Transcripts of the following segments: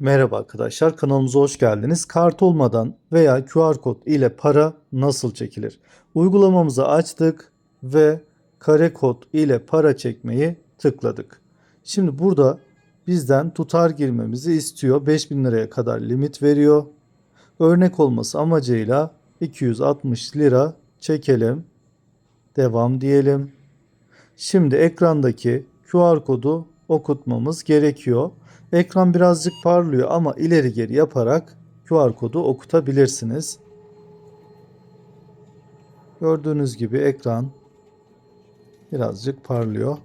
Merhaba arkadaşlar kanalımıza hoş geldiniz. Kart olmadan veya QR kod ile para nasıl çekilir? Uygulamamızı açtık ve kare kod ile para çekmeyi tıkladık. Şimdi burada bizden tutar girmemizi istiyor. 5000 liraya kadar limit veriyor. Örnek olması amacıyla 260 lira çekelim. Devam diyelim. Şimdi ekrandaki QR kodu okutmamız gerekiyor. Ekran birazcık parlıyor ama ileri geri yaparak QR kodu okutabilirsiniz. Gördüğünüz gibi ekran birazcık parlıyor.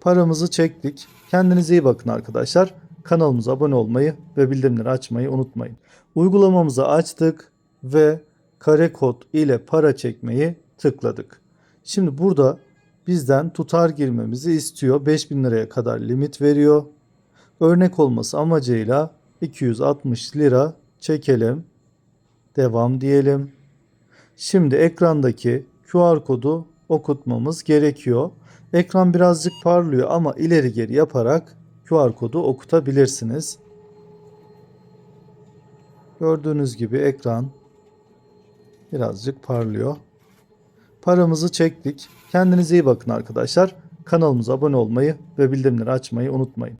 Paramızı çektik. Kendinize iyi bakın arkadaşlar. Kanalımıza abone olmayı ve bildirimleri açmayı unutmayın. Uygulamamızı açtık ve kare kod ile para çekmeyi tıkladık. Şimdi burada bizden tutar girmemizi istiyor. 5000 liraya kadar limit veriyor. Örnek olması amacıyla 260 lira çekelim. Devam diyelim. Şimdi ekrandaki QR kodu okutmamız gerekiyor. Ekran birazcık parlıyor ama ileri geri yaparak QR kodu okutabilirsiniz. Gördüğünüz gibi ekran birazcık parlıyor. Paramızı çektik. Kendinize iyi bakın arkadaşlar. Kanalımıza abone olmayı ve bildirimleri açmayı unutmayın.